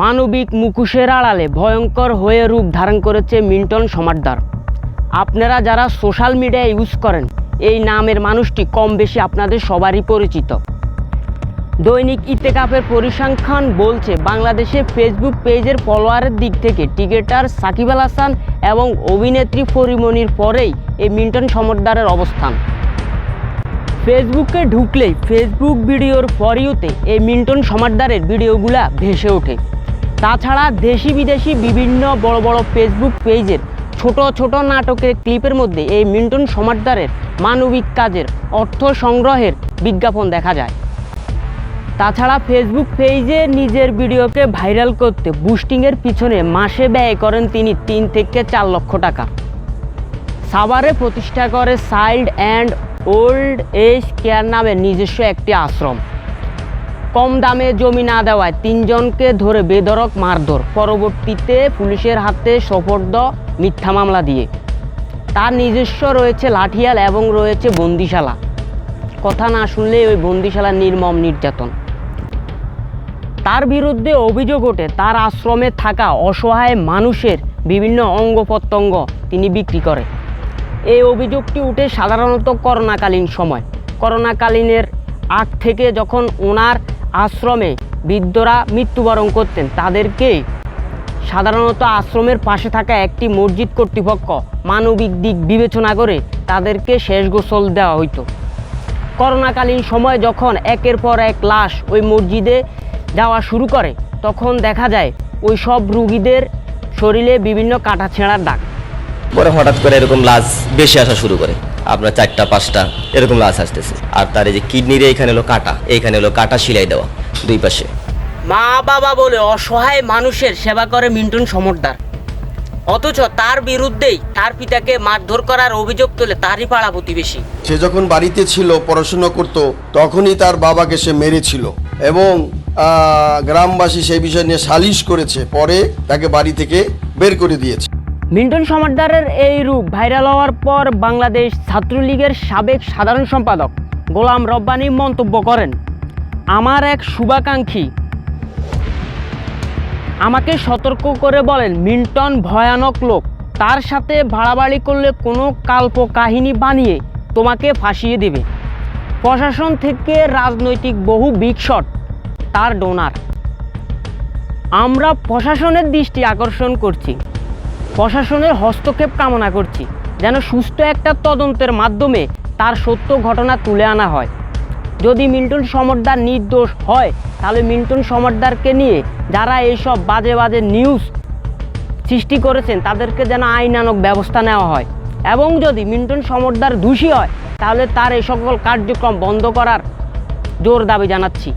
মানবিক মুখোশের আড়ালে ভয়ঙ্কর হয়ে রূপ ধারণ করেছে মিল্টন সমাদ্দার আপনারা যারা সোশ্যাল মিডিয়া ইউজ করেন, এই নামের মানুষটি কম বেশি আপনাদের সবারই পরিচিত। দৈনিক ইত্তেকাপের পরিসংখ্যান বলছে, বাংলাদেশে ফেসবুক পেজের ফলোয়ারের দিক থেকে টিকেটার সাকিব আল হাসান এবং অভিনেত্রী পরিমণির পরেই এই মিল্টন সমদ্দারের অবস্থান। ফেসবুকে ঢুকলেই ফেসবুক ভিডিওর ফরিউতে এই মিল্টন সমাদ্দারের ভিডিওগুলা ভেসে ওঠে। তাছাড়া দেশি বিদেশি বিভিন্ন বড় বড় ফেসবুক পেজের ছোট ছোট নাটকের ক্লিপের মধ্যে এই মিল্টন সমাদ্দারের মানবিক কাজের অর্থ সংগ্রহের বিজ্ঞাপন দেখা যায়। তাছাড়া ফেসবুক পেজে নিজের ভিডিওকে ভাইরাল করতে বুস্টিংয়ের পিছনে মাসে ব্যয় করেন তিনি তিন থেকে চার লক্ষ টাকা। সাভারে প্রতিষ্ঠা করে child and old age care নামে নিজস্ব একটি আশ্রম। কম দামে জমি না দেওয়ায় তিনজনকে ধরে বেধরক মারধর। পরবর্তীতে পুলিশের হাতে সোপর্দ মিথ্যা মামলা দিয়ে। তার নিজস্ব রয়েছে লাঠিয়াল এবং রয়েছে বন্দিশালা। কথা না শুনলে ওই বন্দিশালার নির্মম নির্যাতন। তার বিরুদ্ধে অভিযোগ ওঠে, তার আশ্রমে থাকা অসহায় মানুষের বিভিন্ন অঙ্গ প্রত্যঙ্গ তিনি বিক্রি করে। এই অভিযোগটি উঠে সাধারণত করোনাকালীন সময়। করোনাকালীনের আগ থেকে যখন ওনার আশ্রমে বৃদ্ধরা মৃত্যুবরণ করতেন। তাদেরকে সাধারণত আশ্রমের পাশে থাকা একটি মসজিদ কর্তৃপক্ষ মানবিক দিক বিবেচনা করে তাদেরকে শেষ গোসল দেওয়া হইতো। করোনাকালীন সময় যখন একের পর এক লাশ ওই মসজিদে যাওয়া শুরু করে, তখন দেখা যায় ওই সব রুগীদের শরীরে বিভিন্ন কাটা ছেঁড়ার দাগ। পরে হঠাৎ করে এরকম লাশ বেশি আসা শুরু করে। আপনার চারটা পাঁচটা এরকম লাশ আসতেছে। আর তার এই যে কিডনির এইখানে হলো কাটা এইখানে হলো কাটা সিলাই দেওয়া দুই পাশে। মা বাবা বলে অসহায় মানুষের সেবা করে মিন্টন সমর্দার। অথচ তার বিরুদ্ধেই তার পিতাকে মারধর করার অভিযোগ তোলে তারই পাড়া প্রতিবেশী। সে যখন বাড়িতে ছিল পড়াশোনা করত তখনই তার বাবাকে সে মেরেছিল। এবং আহ, গ্রামবাসী সেই বিষয় নিয়ে সালিশ করেছে পরে তাকে বাড়ি থেকে বের করে দিয়েছে। মিন্টন সমাদ্দারের এই রূপ ভাইরাল হওয়ার পর বাংলাদেশ ছাত্রলীগের সাবেক সাধারণ সম্পাদক গোলাম রব্বানি মন্তব্য করেন, আমার এক শুভাকাঙ্ক্ষী। আমাকে সতর্ক করে বলেন, মিল্টন ভয়ানক লোক। তার সাথে ভাড়াবাড়ি করলে কোনো কাল্প কাহিনী বানিয়ে তোমাকে ফাঁসিয়ে দেবে। প্রশাসন থেকে রাজনৈতিক বহু বিগ শট তার ডোনার। আমরা প্রশাসনের দৃষ্টি আকর্ষণ করছি। প্রশাসনের হস্তক্ষেপ কামনা করছি, যেন সুস্থ একটা তদন্তের মাধ্যমে তার সত্য ঘটনা তুলে আনা হয়। যদি মিল্টন সমর্দার নির্দোষ হয়, তাহলে মিল্টন সমর্দারকে নিয়ে যারা এইসব বাজে বাজে নিউজ সৃষ্টি করেছেন, তাদেরকে যেন আইনানক ব্যবস্থা নেওয়া হয়। এবং যদি মিল্টন সমর্দার দোষী হয়, তাহলে তার এই সকল কার্যক্রম বন্ধ করার জোর দাবি জানাচ্ছি।